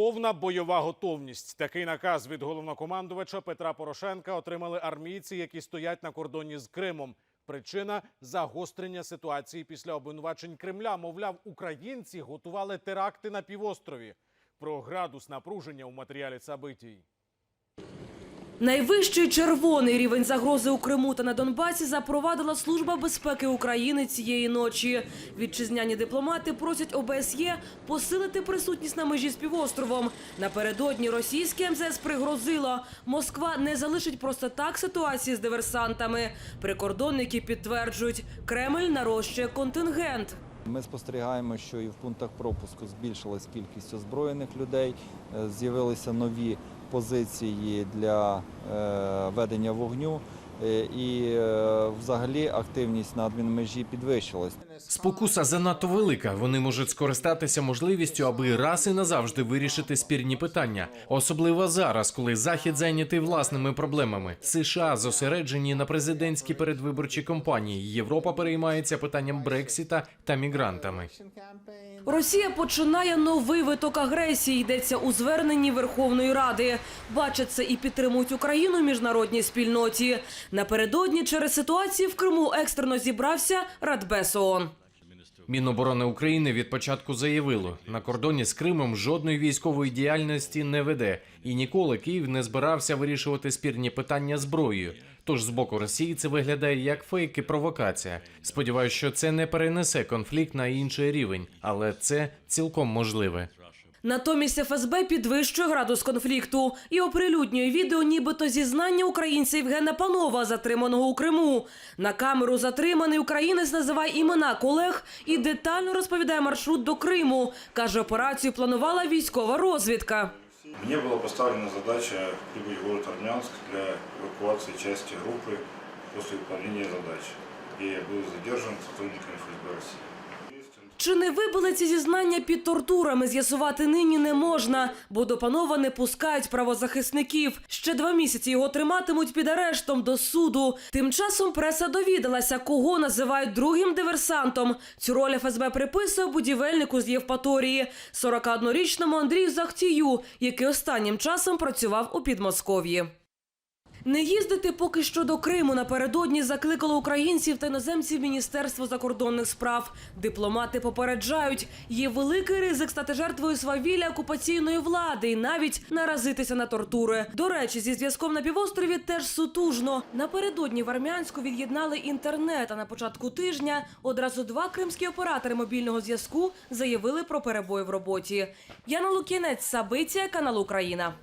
Повна бойова готовність. Такий наказ від головнокомандувача Петра Порошенка отримали армійці, які стоять на кордоні з Кримом. Причина загострення ситуації після обвинувачень Кремля. Мовляв, українці готували теракти на півострові. Про градус напруження у матеріалі Цабитій. Найвищий червоний рівень загрози у Криму та на Донбасі запровадила Служба безпеки України цієї ночі. Вітчизняні дипломати просять ОБСЄ посилити присутність на межі з півостровом. Напередодні російське МЗС пригрозило. Москва не залишить просто так ситуації з диверсантами. Прикордонники підтверджують, Кремль нарощує контингент. Ми спостерігаємо, що і в пунктах пропуску збільшилась кількість озброєних людей, е, з'явилися нові позиції для е, ведення вогню, і е, взагалі активність на адмінмежі підвищилась. Спокуса занадто велика. Вони можуть скористатися можливістю, аби раз і назавжди вирішити спірні питання, особливо зараз, коли захід зайнятий власними проблемами. США зосереджені на президентській передвиборчій кампанії. Європа переймається питанням Брексіта та мігрантами. Росія починає новий виток агресії. Йдеться у зверненні Верховної Ради. Бачать це і підтримують Україну в міжнародній спільноті. Напередодні через ситуацію в Криму екстрено зібрався Радбез ООН. Міноборони України від початку заявило, на кордоні з Кримом жодної військової діяльності не веде, і ніколи Київ не збирався вирішувати спірні питання зброєю. Тож з боку Росії це виглядає як фейк і провокація. Сподіваюсь, що це не перенесе конфлікт на інший рівень, але це цілком можливе. Натомість ФСБ підвищує градус конфлікту і оприлюднює відео, нібито зізнання українця Євгена Панова, затриманого у Криму. На камеру затриманий українець називає імена колег і детально розповідає маршрут до Криму. Каже, операцію планувала військова розвідка. Мне была поставлена задача прибыть в город Армянск для эвакуации части группы после выполнения задачи. И я был задержан сотрудниками ФСБ России. Чи не вибили ці зізнання під тортурами, з'ясувати нині не можна, бо до панова не пускають правозахисників. Ще два місяці його триматимуть під арештом до суду. Тим часом преса довідалася, кого називають другим диверсантом. Цю роль ФСБ приписує будівельнику з Євпаторії, 41-річному Андрію Захтію, який останнім часом працював у Підмосков'ї. Не їздити поки що до Криму напередодні закликало українців та іноземців Міністерство закордонних справ. Дипломати попереджають, є великий ризик стати жертвою свавілля окупаційної влади і навіть наразитися на тортури. До речі, зі зв'язком на півострові теж сутужно. Напередодні в Армянську від'єднали інтернет. А на початку тижня одразу два кримські оператори мобільного зв'язку заявили про перебої в роботі. Яна Лукінець, Сабиція, канал Україна.